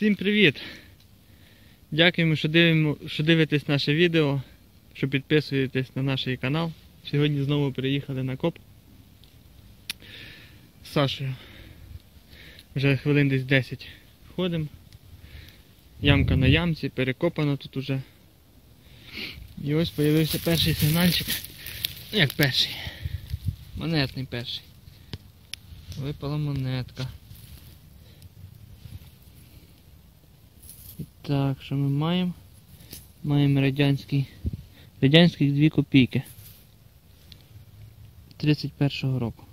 Всім привіт! Дякуємо, що, дивимо, що дивитесь наше відео, що підписуєтесь на наш канал. Сьогодні знову приїхали на коп з Сашею. Вже хвилин десь 10 ходимо. Ямка на ямці, перекопано тут уже. І ось з'явився перший сигнальчик. Ну як перший. Монетний перший. Випала монетка. І так, що ми маємо? Маємо радянський. Радянських 2 копійки. 31-го року.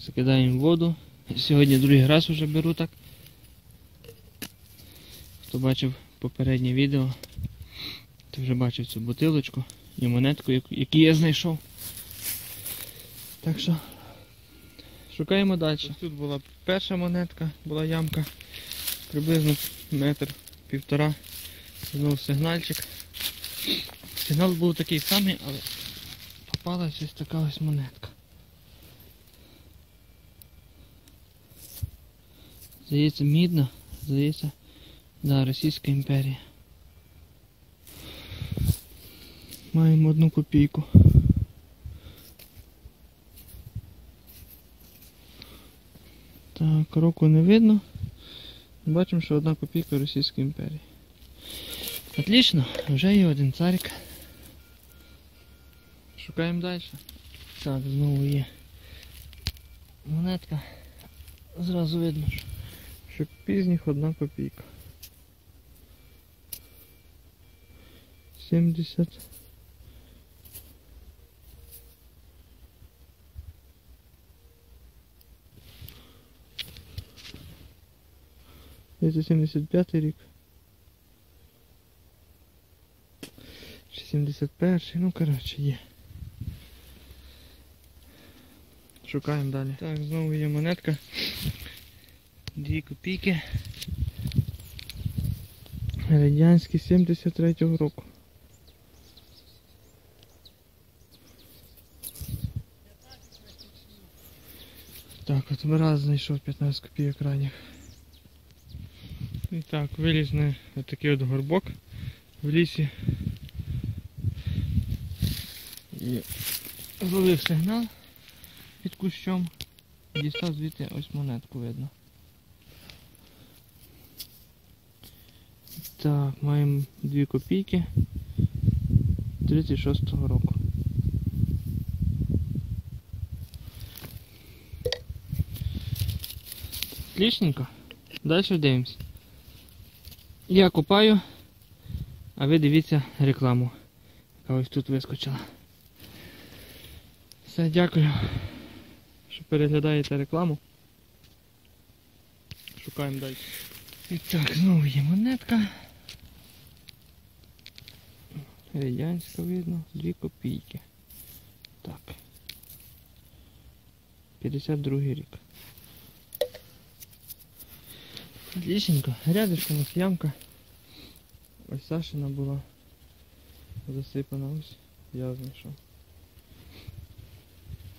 Закидаємо воду. Сьогодні другий раз вже беру так. Хто бачив попереднє відео, то вже бачив цю бутилочку і монетку, яку я знайшов. Так що шукаємо далі. Ось тут була перша монетка, була ямка, приблизно метр, півтора. Знову сигнальчик. Сигнал був такий самий, але попалась ось така ось монетка. Здається, мідна, здається, да, Російська імперія. Маємо одну копійку. Так, року не видно. Бачимо, що одна копійка Російської імперії. Отлично, вже є один царик. Шукаємо далі. Так, знову є монетка. Зразу видно, що, пізніх одна копійка. 70. Це 75 рік. Чи 71, ну коротше є. Шукаємо далі. Так, знову є монетка. Дві копійки. Радянські 73-го року. Так, от раз знайшов 15 копійок ранніх. І так, виліз на такий от горбок в лісі. І зловив сигнал під кущом. Дістав звідти ось монетку видно. Так, маємо 2 копійки 36-го року. Отличненько. Далі дивимось. Я купаю, а ви дивіться рекламу, яка ось тут вискочила. Все, дякую, що переглядаєте рекламу. Шукаємо далі. І так, знову є монетка. Радянська видно, 2 копійки. Так. 52 рік. Отличненько. Рядышком ось ямка. Ось Сашина була засипана ось. Я знайшов.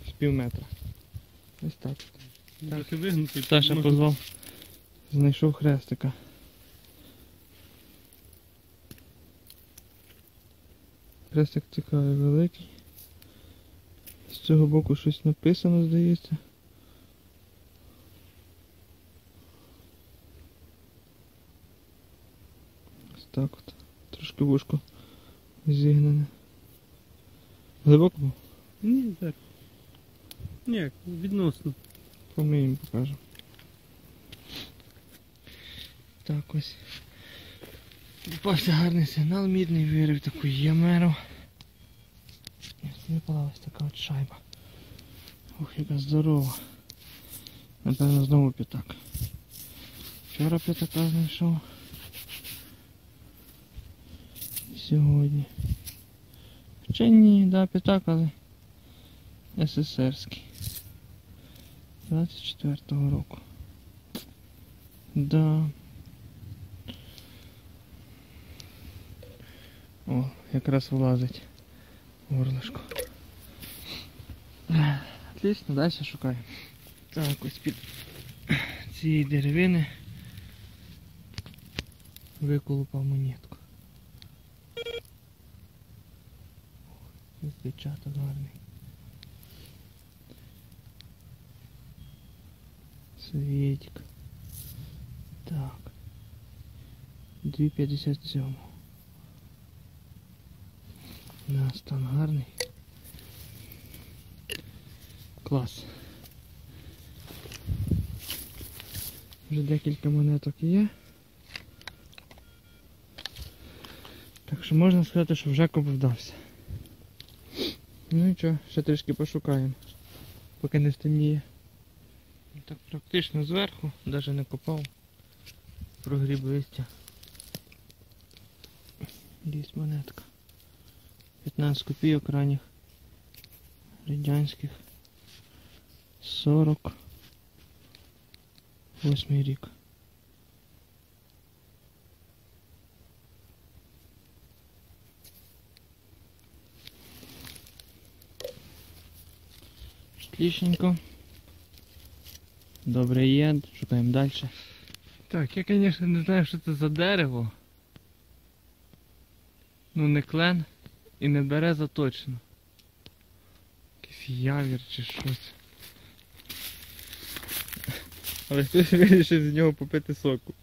З пів метра. Ось так. Так. Ти вигнутий. Саша можна- позвав. Знайшов хрестика. Хрестик цікавий великий. З цього боку щось написано, здається. Ось так от. Трошки вушко зігнене. Глибоко був? Ні, так. Ні, відносно. Помиємо, покажемо. Так ось. Попався гарний сигнал мідний, вирив таку ямеру. Випала ось така от шайба. Ух, яка здорова. Напевно, знову п'ятак. Вчора п'ятака знайшов. Сьогодні. Хоча ні, да, п'ятак, але СССРський. 24-го року. Да. О, якраз влазить в горлышко. Отлично, далі шукаємо. Так, ось під цієї деревини виколупав монетку. Дівчата гарний. Світик. Так. 2,57. Да, стан гарний. Клас. Вже декілька монеток є. Так що можна сказати, що вже коп вдався. Ну і що, ще трішки пошукаємо, поки не стемніє. Ну, Так практично зверху, навіть не копав. Прогріб листя. Є монетка. 15 копійок ранніх. Радянських. 40. Восьмий рік. Отличненько. Добре є, шукаємо далі. Так, я, звісно, не знаю, що це за дерево. Ну не клен і не береза точно. Якийсь явір чи щось. Але хтось вирішив з нього попити соку.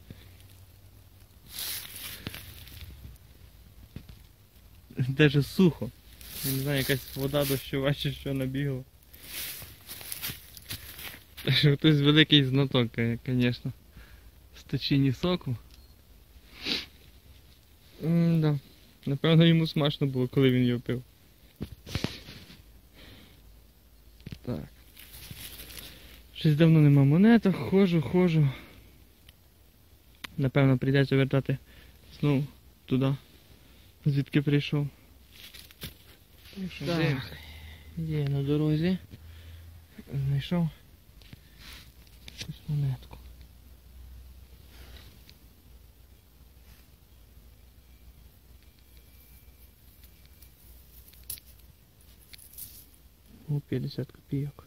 Даже сухо. Я не знаю, якась вода дощова чи що набігла. Хтось великий знаток, звісно. З точині соку. Да. Напевно йому смачно було, коли він його пив. Так. Щось давно нема монеток, ходжу, ходжу. Напевно, прийдеться вертати знову туди, звідки прийшов. Так, є на дорозі. Знайшов якусь монетку. О, 50 копійок.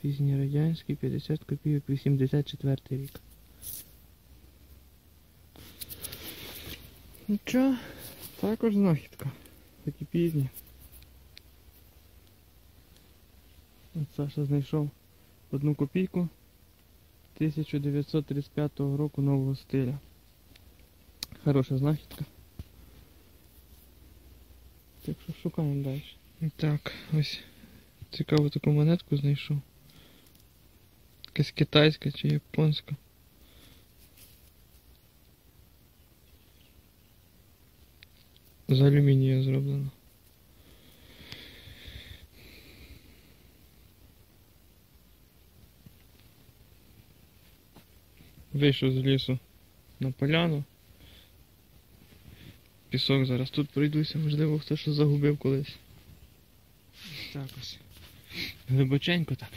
Пізній радянський, 50 копійок, 84 рік. Нічого, також знахідка. Такі пізні. От Саша знайшов одну копійку 1935 року нового стиля. Хороша знахідка. Так що шукаємо далі. Так, ось цікаву таку монетку знайшов. Якась китайська чи японська. З алюмінія зроблено. Вийшов з лісу на поляну. Пісок зараз тут пройдуся, можливо, хто що загубив колись. Так ось. Глибоченько так.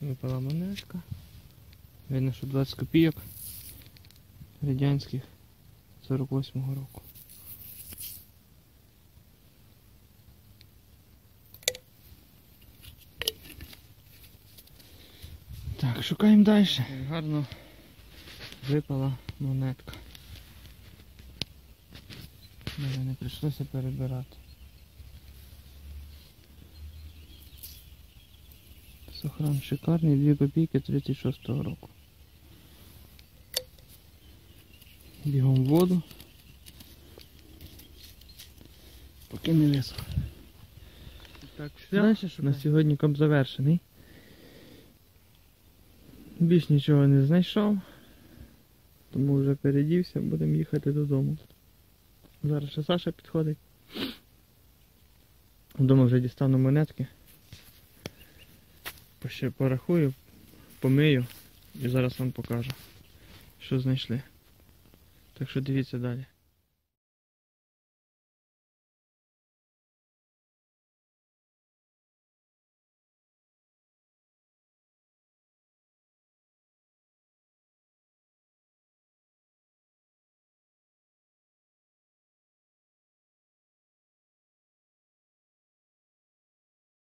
Випала монетка. Видно, що 20 копійок радянських 48-го року. Так, шукаємо далі. Гарно випала монетка. Навіть не прийшлося перебирати. Сохран шикарний, 2 копійки 36-го року. Бігом в воду. Поки не висох. Так, Далі на сьогодні коп завершений. Більш нічого не знайшов. Тому вже передівся, будемо їхати додому. Зараз ще Саша підходить. Вдома вже дістану монетки. Ще порахую, помию і зараз вам покажу, що знайшли. Так що дивіться далі.